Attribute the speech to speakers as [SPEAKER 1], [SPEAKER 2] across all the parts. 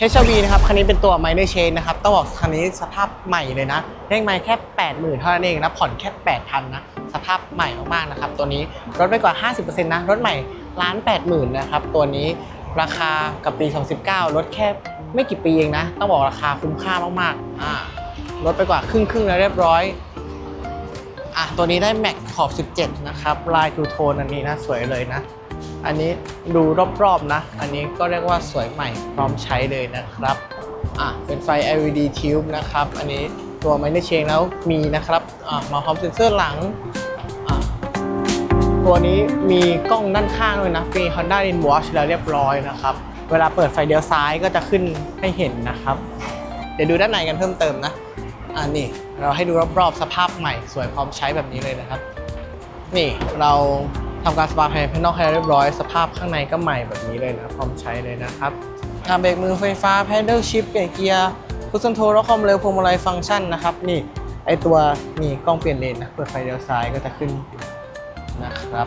[SPEAKER 1] HRV นะครับคันนี้เป็นตัว minor change นะครับต้องบอกคันนี้สภาพใหม่เลยนะเลขไมล์แค่ 80,000เท่านั้นเองนะผ่อนแค่8,000นะสภาพใหม่มากๆนะครับตัวนี้ลดไปกว่า 50%นะรถใหม่ล้าน80,000นะครับตัวนี้ราคากับปี 2019ลดแค่ไม่กี่ปีเองนะ ต้องบอกราคาคุ้มค่ามากๆอ่าลดไปกว่าครึ่งครึ่งๆแล้วเรียบร้อยอะตัวนี้ได้แม็กขอบ 17 นะครับลายทูโทนอันนี้นะสวยเลยนะ อันนี้ดูรอบๆนะ อันนี้ก็เรียกว่าสวยใหม่พร้อมใช้เลยนะครับ อะเป็นไฟ LED tube นะครับ อันนี้ตัวไมเนเชงแล้วมีนะครับ อะมาพร้อมเซ็นเซอร์หลัง อะตัวนี้มีกล้องด้านข้างด้วยนะ มี Honda In Watch แล้วเรียบร้อยนะครับ เวลาเปิดไฟเลี้ยวซ้ายก็จะขึ้นให้เห็นนะครับ เดี๋ยวดูด้านในกันเพิ่มเติมนะ อ่านี่เราให้ดูรอบๆสภาพใหม่สวยพร้อมใช้แบบนี้เลยนะครับ นี่เรา ทำการสปาภายในภายนอกให้เรียบร้อย สภาพข้างในก็ใหม่แบบนี้เลยนะพร้อมใช้เลยนะครับอ่าเบรกมือไฟฟ้า pedal shift เปลี่ยนเกียร์พุชคอนโทรและความเร็วพวงมาลัยฟังก์ชันนะครับนี่ไอตัวนี่กล้องเปลี่ยนเลนนะเปิดไฟเลี้ยวซ้ายก็จะขึ้นนะครับ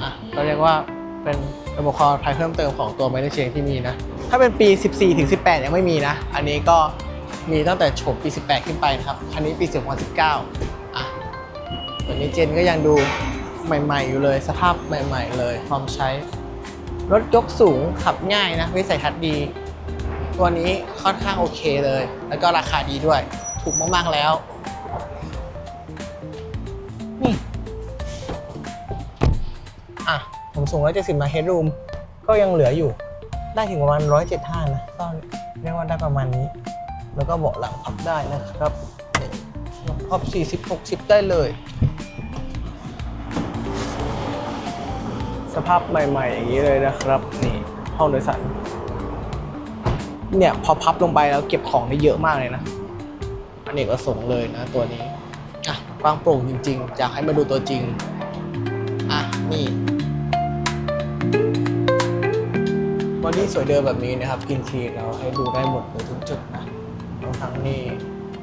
[SPEAKER 1] อะก็เรียกว่าเป็นระบบความปลอดภัยเพิ่มเติมของตัวไมเนเชงที่มีนะ ถ้าเป็นปี 14 ถึง 18 ยังไม่มีนะ อันนี้ก็มีตั้งแต่โฉมปี 18 ขึ้นไปนะครับ คันนี้ปี 2019 อะตัวนี้เจนก็ยังดู ใหม่ๆ อยู่เลย สภาพใหม่ ๆ เลยพร้อมใช้ รถยกสูงขับง่ายนะ วิสัยทัศน์ดี ตัวนี้ค่อนข้างโอเคเลย แล้วก็ราคาดีด้วย ถูกมากๆแล้วนี่อะ ผมสูง170มาเฮดรูมก็ยังเหลืออยู่ ได้ถึงประมาณ 175 นะก็เรียกว่าได้ประมาณนี้ แล้วก็เบาะหลังพับได้นะครับพับ40-60 ได้เลย สภาพใหม่ ๆ อย่างนี้เลยนะครับ นี่ห้องโดยสารเนี่ยพอพับลงไปแล้วเก็บของได้เยอะมากเลยนะอันนี้ก็ส่งเลยนะตัวนี้อะกว้างโปร่งจริง ๆ อยากให้มาดูตัวจริงอะนี่บอดี้สวยเดิมแบบนี้นะครับกินทีเราให้ดูได้หมดเลยทุกจุดนะทั้งทั้งนี่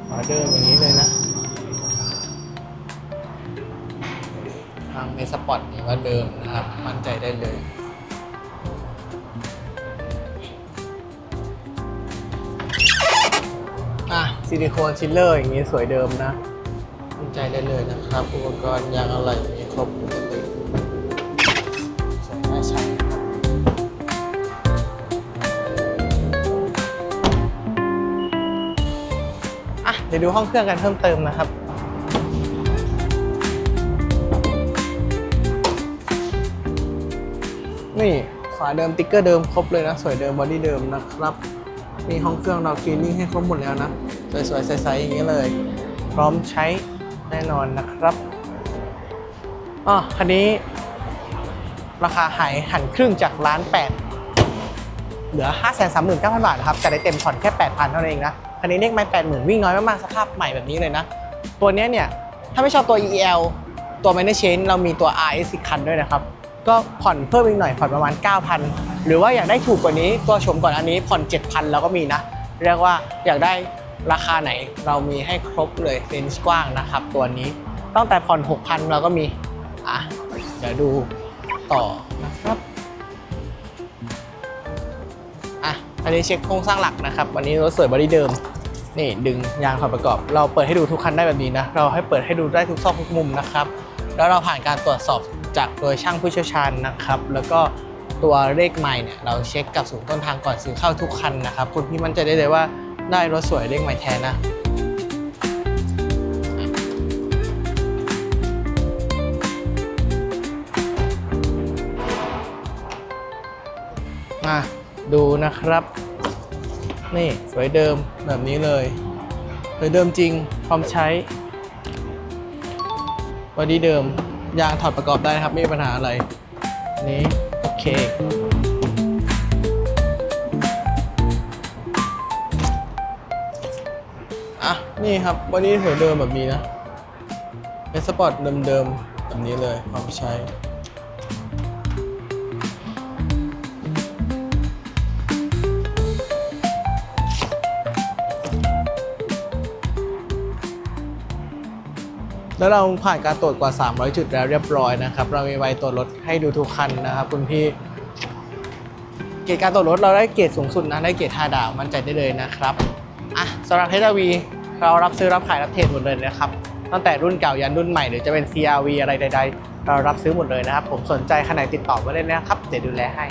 [SPEAKER 1] มาเดิมอย่างนี้เลยนะ สปอร์ตนี่ก็เดิมนะครับ มั่นใจได้เลย อะซิลิโคนชิลเลอร์อย่างนี้สวยเดิมนะ มั่นใจได้เลยนะครับ อุปกรณ์ยางอะไรมีครบปกติสวยน่าใช้นะครับอะเดี๋ยวดูห้องเครื่องกันเพิ่มเติมนะครับ นี่ฝาเดิมติ๊กเกอร์เดิมครบเลยนะ สวยเดิมบอดี้เดิมนะครับมีห้องเครื่องเราคลีนนิ่งให้ครบหมดแล้วนะ สวยๆใสๆอย่างนี้เลย พร้อมใช้แน่นอนนะครับอ๋อคันนี้ ราคาหายหันครึ่งจากล้านแปดเหลือ 5 3 9 0 0 0 บาทนะครับแต่ได้เต็มผ่อนแค่ 8,000 เท่านั้นเองนะคันนี้เลขไม่80,000 วิ่งน้อยมากๆ สภาพใหม่แบบนี้เลยนะ ตัวนี้เนี่ย ถ้าไม่ชอบตัว EL ตัว Minor Change เรามีตัว RS อีกคันด้วยนะครับ ก็ผ่อนเพิ่มอีกหน่อยผ่อนประมาณ 9,000 หรือว่าอยากได้ถูกกว่านี้ตัวชมก่อนอันนี้ผ่อน 7,000แล้วก็มีนะ เรียกว่าอยากได้ราคาไหนเรามีให้ครบเลยเรนจ์กว้างนะครับ ตัวนี้ตั้งแต่ผ่อน 6,000 เราก็มีอะเดี๋ยวดูต่อนะครับอะอันนี้เช็คโครงสร้างหลักนะครับ วันนี้รถสวยบอดี้เดิมนี่ดึงยางถอดประกอบ เราเปิดให้ดูทุกคันได้แบบนี้นะ เราให้เปิดให้ดูได้ทุกซอกทุกมุมนะครับ แล้วเราผ่านการตรวจสอบจากโดยช่างผู้เชี่ยวชาญนะครับ แล้วก็ตัวเลขไมล์เนี่ยเราเช็คกับศูนย์ต้นทางก่อนซื้อเข้าทุกคันนะครับ คุณพี่มั่นใจได้เลยว่าได้รถสวยเลขไมล์แท้นะมาดูนะครับ นี่สวยเดิมแบบนี้เลย สวยเดิมจริงพร้อมใช้ บอดี้เดิม ยางถอดประกอบได้นะครับ ไม่มีปัญหาอะไร นี้ โอเค อะ นี่ครับบอดี้สวยเดิมแบบนี้นะ เป็นสปอร์ตเดิมๆ แบบนี้เลยพร้อมใช้ แล้วเราผ่านการตรวจกว่า 300 จุดแล้วเรียบร้อยนะครับ เรามีใบตรวจรถให้ดูทุกคันนะครับคุณพี่ เกรดการตรวจรถเราได้เกรดสูงสุดนะได้เกรด5ดาวมั่นใจได้เลยนะครับอะสำหรับ HRV เรารับซื้อรับขายรับเทรดหมดเลยนะครับตั้งแต่รุ่นเก่ายันรุ่นใหม่หรือจะเป็น CRV อะไรใด ๆ เรารับซื้อหมดเลยนะครับ ผมสนใจขนาดติดต่อมาเลยนะครับเดี๋ยวดูแลให้